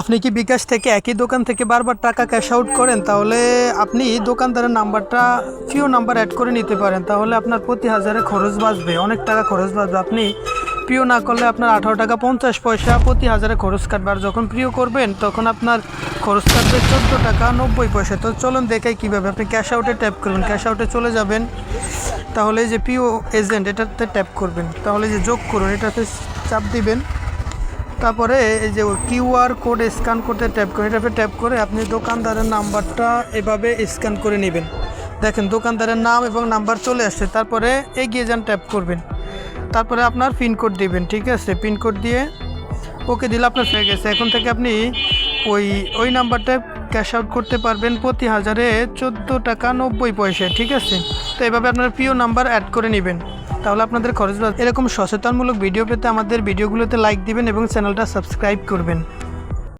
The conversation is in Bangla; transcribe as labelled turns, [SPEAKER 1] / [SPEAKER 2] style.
[SPEAKER 1] আপনি কি বিকাশ থেকে একই দোকান থেকে বারবার টাকা ক্যাশ আউট করেন? তাহলে আপনি দোকানদারের নাম্বারটা ফিও নাম্বার অ্যাড করে নিতে পারেন। তাহলে আপনার প্রতি হাজারে খরচ বাঁচবে, অনেক টাকা খরচ বাঁচবে। আপনি প্রিয় না করলে আপনার আঠারো টাকা পঞ্চাশ পয়সা প্রতি হাজারে খরচ কাটবে। আর যখন প্রিয় করবেন, তখন আপনার খরচ কাটবে চোদ্দ টাকা নব্বই পয়সা। তো চলুন দেখাই কীভাবে। আপনি ক্যাশ আউটে ট্যাপ করবেন ক্যাশ আউটে চলে যাবেন। তাহলে যে পিও এজেন্ট এটাতে ট্যাপ করবেন। তাহলে যে যোগ করুন। এটাতে চাপ দিবেন। তারপরে এই যে কিউআর কোড স্ক্যান করতে ট্যাপ করে এটাতে ট্যাপ করে আপনি দোকানদারের নাম্বারটা এভাবে স্ক্যান করে নেবেন। দেখেন দোকানদারের নাম এবং নাম্বার চলে আসছে, তারপরে এগিয়ে যান, ট্যাপ করবেন। তারপরে আপনার পিনকোড দিবেন, ঠিক আছে? পিনকোড দিয়ে ওকে দিলে আপনার হয়ে গেছে। এখন থেকে আপনি ওই ওই নাম্বারটা ক্যাশ আউট করতে পারবেন প্রতি হাজারে চোদ্দ টাকা নব্বই পয়সা ঠিক আছে? তো এভাবে আপনার প্রিয় নাম্বার অ্যাড করে নেবেন। তাহলে আপনাদের খরচ। এরকম সচেতনমূলক ভিডিও পেতে আমাদের ভিডিওগুলোতে লাইক দিবেন এবং চ্যানেলটা সাবস্ক্রাইব করবেন